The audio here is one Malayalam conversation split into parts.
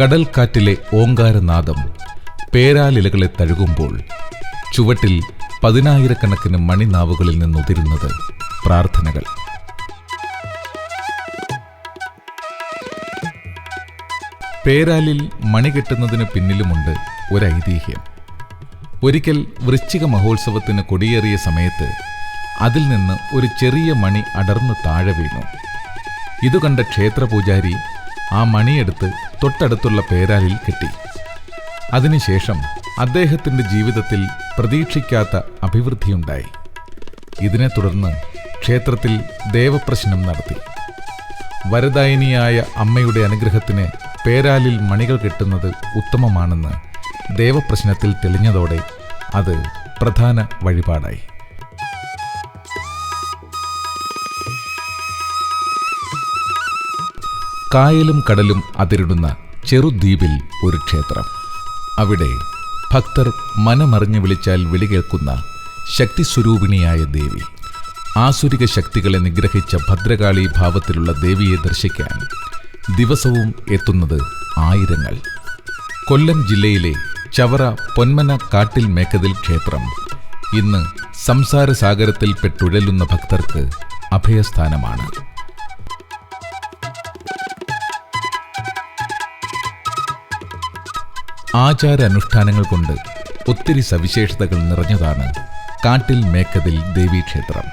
കടൽക്കാറ്റിലെ ഓങ്കാരനാദം പേരാലിലകളെ തഴുകുമ്പോൾ ചുവട്ടിൽ പതിനായിരക്കണക്കിന് മണിനാവുകളിൽ നിന്നുതിരുന്നത് പ്രാർത്ഥനകൾ. പേരാലിൽ മണി കെട്ടുന്നതിന് പിന്നിലുമുണ്ട് ഒരൈതിഹ്യം. ഒരിക്കൽ വൃശ്ചിക മഹോത്സവത്തിന് കൊടിയേറിയ സമയത്ത് അതിൽ നിന്ന് ഒരു ചെറിയ മണി അടർന്ന് താഴെ വീണു. ഇതുകണ്ട ക്ഷേത്രപൂജാരി ആ മണിയെടുത്ത് തൊട്ടടുത്തുള്ള പേരാലിൽ കെട്ടി. അതിനുശേഷം അദ്ദേഹത്തിന്റെ ജീവിതത്തിൽ പ്രതീക്ഷിക്കാത്ത അഭിവൃദ്ധിയുണ്ടായി. ഇതിനെ തുടർന്ന് ക്ഷേത്രത്തിൽ ദേവപ്രശ്നം നടത്തി. വരദായിനിയായ അമ്മയുടെ അനുഗ്രഹത്തിന് പേരാലിൽ മണികൾ കെട്ടുന്നത് ഉത്തമമാണെന്ന് ദേവപ്രശ്നത്തിൽ തെളിഞ്ഞതോടെ അത് പ്രധാന വഴിപാടായി. കായലും കടലും അതിരിടുന്ന ചെറുദ്വീപിൽ ഒരു ക്ഷേത്രം. അവിടെ ഭക്തർ മനമറിഞ്ഞു വിളിച്ചാൽ വിളി കേൾക്കുന്ന ശക്തിസ്വരൂപിണിയായ ദേവി. ആസുരിക ശക്തികളെ നിഗ്രഹിച്ച ഭദ്രകാളി ഭാവത്തിലുള്ള ദേവിയെ ദർശിക്കാൻ ദിവസവും എത്തുന്നത് ആയിരങ്ങൾ. കൊല്ലം ജില്ലയിലെ ചവറ പൊന്മന കാട്ടിൽ മേക്കതിൽ ക്ഷേത്രം ഇന്ന് സംസാരസാഗരത്തിൽ പെട്ടുഴലുന്ന ഭക്തർക്ക് അഭയസ്ഥാനമാണ്. ആചാരാനുഷ്ഠാനങ്ങൾ കൊണ്ട് ഒത്തിരി സവിശേഷതകൾ നിറഞ്ഞതാണ് കാട്ടിൽ മേക്കതിൽ ദേവീക്ഷേത്രം.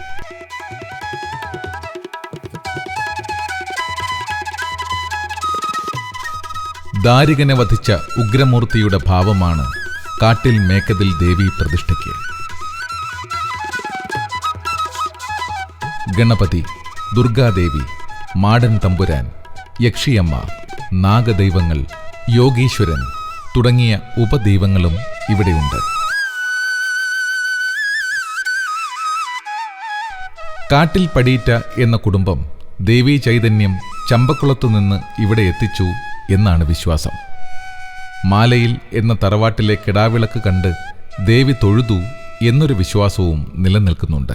ദാരികനെ വധിച്ച ഉഗ്രമൂർത്തിയുടെ ഭാവമാണ് കാട്ടിൽ മേക്കതിൽ ദേവി പ്രതിഷ്ഠയ്ക്ക്. ഗണപതി ദുർഗാദേവി മാടൻ തമ്പുരാൻ യക്ഷിയമ്മ നാഗദൈവങ്ങൾ യോഗീശ്വരൻ തുടങ്ങിയ ഉപദൈവങ്ങളും ഇവിടെയുണ്ട്. കാട്ടിൽ പടീറ്റ എന്ന കുടുംബം ദേവീ ചൈതന്യം ചമ്പക്കുളത്തു നിന്ന് ഇവിടെ എത്തിച്ചു എന്നാണ് വിശ്വാസം. മാലയിൽ എന്ന തറവാട്ടിലെ കിടാവിളക്ക് കണ്ട് ദേവി തൊഴുതു എന്നൊരു വിശ്വാസവും നിലനിൽക്കുന്നുണ്ട്.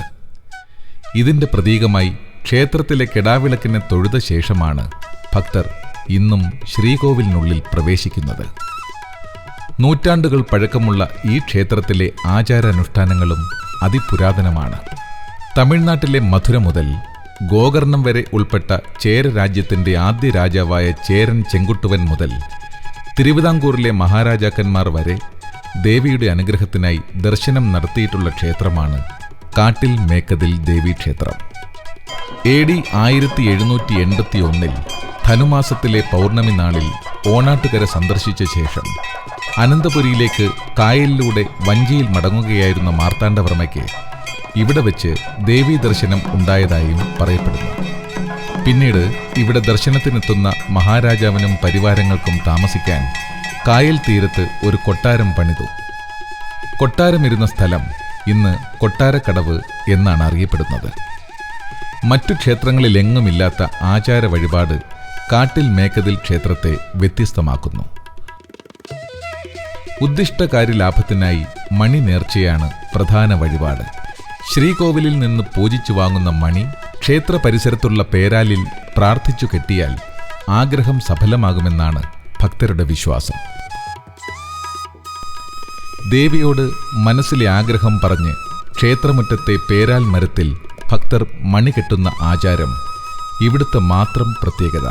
ഇതിന്റെ പ്രതീകമായി ക്ഷേത്രത്തിലെ കിടാവിളക്കിനെ തൊഴുത ശേഷമാണ് ഭക്തർ ഇന്നും ശ്രീകോവിലിനുള്ളിൽ പ്രവേശിക്കുന്നത്. നൂറ്റാണ്ടുകൾ പഴക്കമുള്ള ഈ ക്ഷേത്രത്തിലെ ആചാരാനുഷ്ഠാനങ്ങളും അതിപുരാതനമാണ്. തമിഴ്നാട്ടിലെ മധുര മുതൽ ഗോകർണം വരെ ഉൾപ്പെട്ട ചേര രാജ്യത്തിന്റെ ആദ്യ രാജാവായ ചേരൻ ചെങ്കുട്ടുവൻ മുതൽ തിരുവിതാംകൂറിലെ മഹാരാജാക്കന്മാർ വരെ ദേവിയുടെ അനുഗ്രഹത്തിനായി ദർശനം നടത്തിയിട്ടുള്ള ക്ഷേത്രമാണ് കാട്ടിൽ മേക്കതിൽ ദേവീക്ഷേത്രം എ ഡി ആയിരത്തി എഴുന്നൂറ്റി എൺപത്തി ഒന്നിൽ ധനുമാസത്തിലെ പൗർണമി നാളിൽ ഓണാട്ടുകര സന്ദർശിച്ച ശേഷം അനന്തപുരിയിലേക്ക് കായലിലൂടെ വഞ്ചിയിൽ മടങ്ങുകയായിരുന്ന മാർത്താണ്ഡവർമ്മയ്ക്ക് ഇവിടെ വെച്ച് ദേവീ ദർശനം ഉണ്ടായതായും പറയപ്പെടുന്നു. പിന്നീട് ഇവിടെ ദർശനത്തിനെത്തുന്ന മഹാരാജാവിനും പരിവാരങ്ങൾക്കും താമസിക്കാൻ കായൽ തീരത്ത് ഒരു കൊട്ടാരം പണിതു. കൊട്ടാരമിരുന്ന സ്ഥലം ഇന്ന് കൊട്ടാരക്കടവ് എന്നാണ് അറിയപ്പെടുന്നത്. മറ്റു ക്ഷേത്രങ്ങളിലെങ്ങുമില്ലാത്ത ആചാര വഴിപാട് കാട്ടിൽ മേക്കതിൽ ക്ഷേത്രത്തെ വ്യത്യസ്തമാക്കുന്നു. ഉദ്ദിഷ്ടകാര്യ ലാഭത്തിനായി മണി നേർച്ചയാണ് പ്രധാന വഴിപാട്. ശ്രീകോവിലിൽ നിന്ന് പൂജിച്ചു വാങ്ങുന്ന മണി ക്ഷേത്ര പരിസരത്തുള്ള പേരാലിൽ പ്രാർത്ഥിച്ചു കെട്ടിയാൽ ആഗ്രഹം സഫലമാകുമെന്നാണ് ഭക്തരുടെ വിശ്വാസം. ദേവിയോട് മനസ്സിലെ ആഗ്രഹം പറഞ്ഞ് ക്ഷേത്രമുറ്റത്തെ പേരാൽ മരത്തിൽ ഭക്തർ മണി കെട്ടുന്ന ആചാരം ഇവിടുത്തെ മാത്രം പ്രത്യേകത.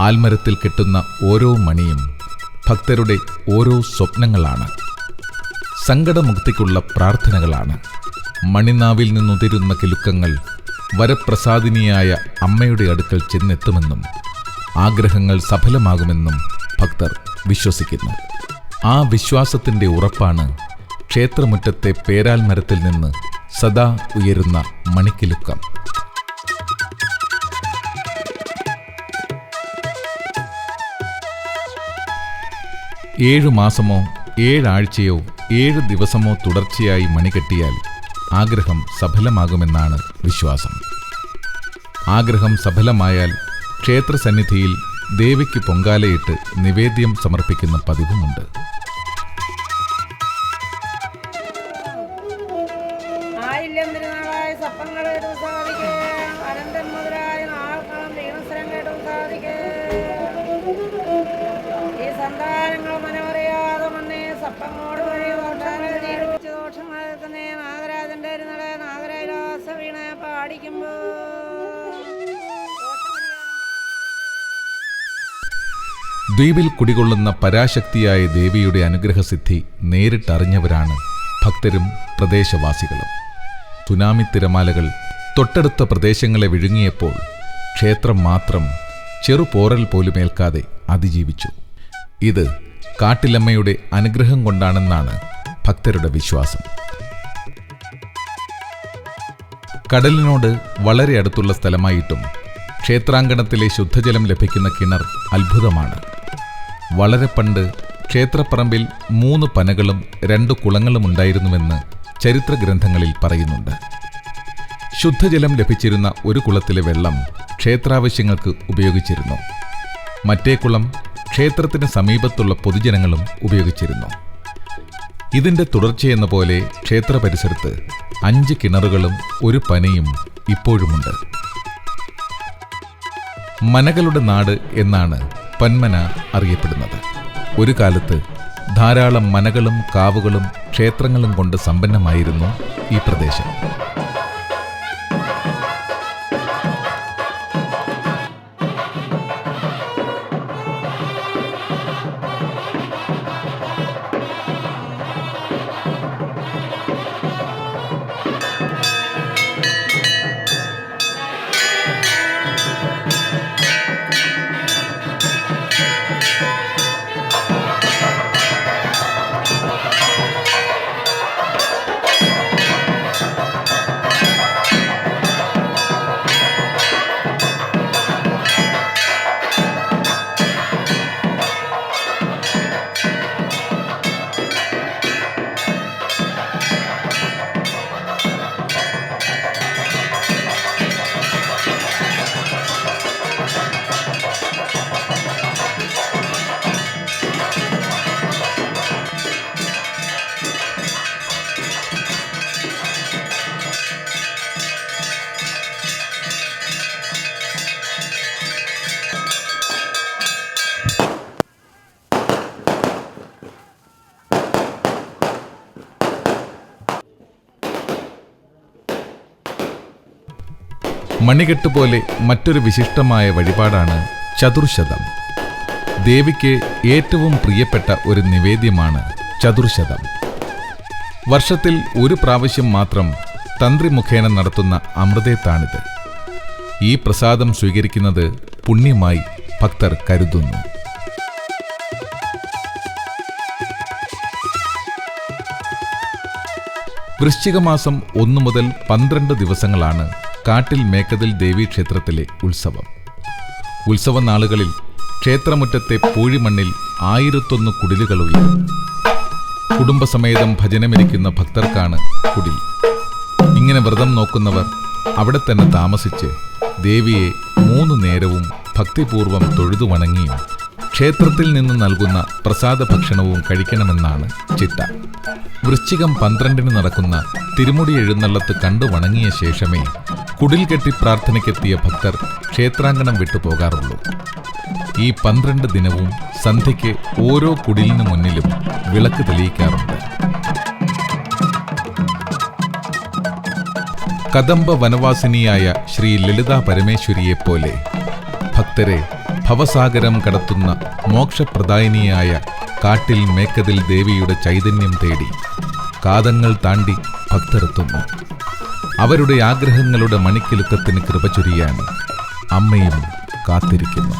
ആൽമരത്തിൽ കെട്ടുന്ന ഓരോ മണിയും ഭക്തരുടെ ഓരോ സ്വപ്നങ്ങളാണ്. സങ്കടമുക്തിക്കുള്ള പ്രാർത്ഥനകളാണ്. മണിനാവിൽ നിന്നുതിരുന്ന കിലുക്കങ്ങൾ വരപ്രസാദിനിയായ അമ്മയുടെ അടുക്കൽ ചെന്നെത്തുമെന്നും ആഗ്രഹങ്ങൾ സഫലമാകുമെന്നും ഭക്തർ വിശ്വസിക്കുന്നു. ആ വിശ്വാസത്തിന്റെ ഉറപ്പാണ് ക്ഷേത്രമുറ്റത്തെ പേരാൽ മരത്തിൽ നിന്ന് സദാ ഉയരുന്ന മണിക്കിലുക്കം. ഏഴു മാസമോ ഏഴാഴ്ചയോ ഏഴ് ദിവസമോ തുടർച്ചയായി മണികെട്ടിയാൽ ആഗ്രഹം സഫലമാകുമെന്നാണ് വിശ്വാസം. ആഗ്രഹം സഫലമായാൽ ക്ഷേത്രസന്നിധിയിൽ ദേവിക്ക് പൊങ്കാലയിട്ട് നിവേദ്യം സമർപ്പിക്കുന്ന പതിവുമുണ്ട്. കപ്പങ്ങോട് വഴി ഓട്ടാനീരൂച്ച് ദോഷമാകുന്നേ നാഗരാജന്റെ ഇരുന്നളെ നാഗരാജാസ വീണ പാടിക്കുമ്പോ ദ്വീപിൽ കുടികൊള്ളുന്ന പരാശക്തിയായ ദേവിയുടെ അനുഗ്രഹസിദ്ധി നേരിട്ടറിഞ്ഞവരാണ് ഭക്തരും പ്രദേശവാസികളും. സുനാമി തിരമാലകൾ തൊട്ടടുത്ത പ്രദേശങ്ങളെ വിഴുങ്ങിയപ്പോൾ ക്ഷേത്രം മാത്രം ചെറുപോറൽ പോലുമേൽക്കാതെ അതിജീവിച്ചു. ഇത് കാട്ടിലമ്മയുടെ അനുഗ്രഹം കൊണ്ടാണെന്നാണ് ഭക്തരുടെ വിശ്വാസം. കടലിനോട് വളരെ അടുത്തുള്ള സ്ഥലമായിട്ടും ക്ഷേത്രാങ്കണത്തിലെ ശുദ്ധജലം ലഭിക്കുന്ന കിണർ അത്ഭുതമാണ്. വളരെ പണ്ട് ക്ഷേത്രപ്പറമ്പിൽ മൂന്ന് പനകളും രണ്ട് കുളങ്ങളും ഉണ്ടായിരുന്നുവെന്ന് ചരിത്ര ഗ്രന്ഥങ്ങളിൽ പറയുന്നുണ്ട്. ശുദ്ധജലം ലഭിച്ചിരുന്ന ഒരു കുളത്തിലെ വെള്ളം ക്ഷേത്രാവശ്യങ്ങൾക്ക് ഉപയോഗിച്ചിരുന്നു. മറ്റേ കുളം ക്ഷേത്രത്തിന് സമീപത്തുള്ള പൊതുജനങ്ങളും ഉപയോഗിച്ചിരുന്നു. ഇതിന്റെ തുടർച്ചയെന്ന പോലെ ക്ഷേത്ര പരിസരത്ത് അഞ്ച് കിണറുകളും ഒരു പനയും ഇപ്പോഴുമുണ്ട്. മനകളുടെ നാട് എന്നാണ് പന്മന അറിയപ്പെടുന്നത്. ഒരു കാലത്ത് ധാരാളം മനകളും കാവുകളും ക്ഷേത്രങ്ങളും കൊണ്ട് സമ്പന്നമായിരുന്നു ഈ പ്രദേശം. മണികെട്ട് പോലെ മറ്റൊരു വിശിഷ്ടമായ വഴിപാടാണ് ചതുർശതം. ദേവിക്ക് ഏറ്റവും പ്രിയപ്പെട്ട ഒരു നിവേദ്യമാണ് ചതുർശതം. വർഷത്തിൽ ഒരു പ്രാവശ്യം മാത്രം തന്ത്രി മുഖേന നടത്തുന്ന അമൃതേത്താണിത്. ഈ പ്രസാദം സ്വീകരിക്കുന്നത് പുണ്യമായി ഭക്തർ കരുതുന്നു. വൃശ്ചികമാസം ഒന്നു മുതൽ പന്ത്രണ്ട് ദിവസങ്ങളാണ് കാട്ടിൽ മേക്കതിൽ ദേവീക്ഷേത്രത്തിലെ ഉത്സവം. ഉത്സവ നാളുകളിൽ ക്ഷേത്രമുറ്റത്തെ പൂഴിമണ്ണിൽ ആയിരത്തൊന്ന് കുടിലുകൾ ഉയരും. കുടുംബസമേതം ഭജനമിരിക്കുന്ന ഭക്തർക്കാണ് കുടിൽ. ഇങ്ങനെ വ്രതം നോക്കുന്നവർ അവിടെ തന്നെ താമസിച്ച് ദേവിയെ മൂന്ന് നേരവും ഭക്തിപൂർവം തൊഴുതു വണങ്ങിയും ക്ഷേത്രത്തിൽ നിന്ന് നൽകുന്ന പ്രസാദ ഭക്ഷണവും കഴിക്കണമെന്നാണ് ചിട്ട. വൃശ്ചികം പന്ത്രണ്ടിന് നടക്കുന്ന തിരുമുടി എഴുന്നള്ളത്ത് കണ്ടു വണങ്ങിയ ശേഷമേ കുടിൽ കെട്ടി പ്രാർത്ഥനയ്ക്കെത്തിയ ഭക്തർ ക്ഷേത്രാങ്കണം വിട്ടു പോകാറുള്ളൂ. ഈ പന്ത്രണ്ട് ദിനവും സന്ധ്യയ്ക്ക് ഓരോ കുടിലിനു മുന്നിലും വിളക്ക് തെളിയിക്കാറുണ്ട്. കദംബ വനവാസിനിയായ ശ്രീ ലളിതാ പരമേശ്വരിയെപ്പോലെ ഭക്തരെ ഭവസാഗരം കടത്തുന്ന മോക്ഷപ്രദായിനിയായ കാട്ടിൽ മേക്കതിൽ ദേവിയുടെ ചൈതന്യം തേടി കാതങ്ങൾ താണ്ടി ഭക്തരെത്തുന്നു. അവരുടെ ആഗ്രഹങ്ങളുടെ മണിക്കിലുക്കത്തിന് കൃപ ചൊരിയാൻ അമ്മയും കാത്തിരിക്കുന്നു.